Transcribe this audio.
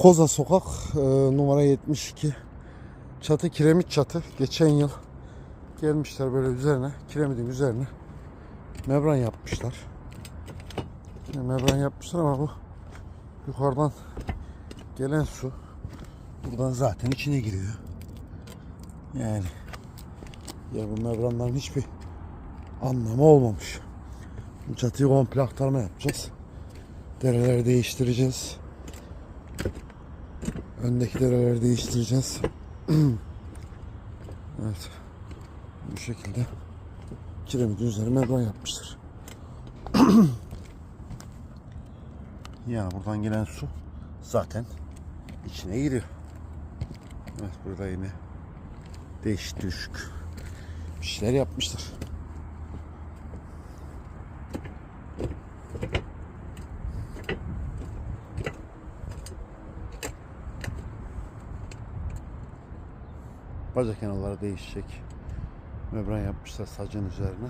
Koza Sokak e, numara 72. Çatı kiremit çatı. Geçen yıl gelmişler böyle üzerine kiremitin üzerine membran yapmışlar. Şimdi membran yapmışlar ama bu yukarıdan gelen su buradan zaten içine giriyor. Yani ya bu membranların hiçbir anlamı olmamış. Bu çatıyı komple aktarma yapacağız. Dereleri değiştireceğiz. Öndeki dereleri değiştireceğiz. evet. Bu şekilde kiremitin üzerine membran yapmışlar. yani buradan gelen su zaten içine giriyor. Evet burada yine değişik düşük bir şeyler yapmışlar. Bacak kenarları değişecek. Membran yapmışlar sacın üzerine.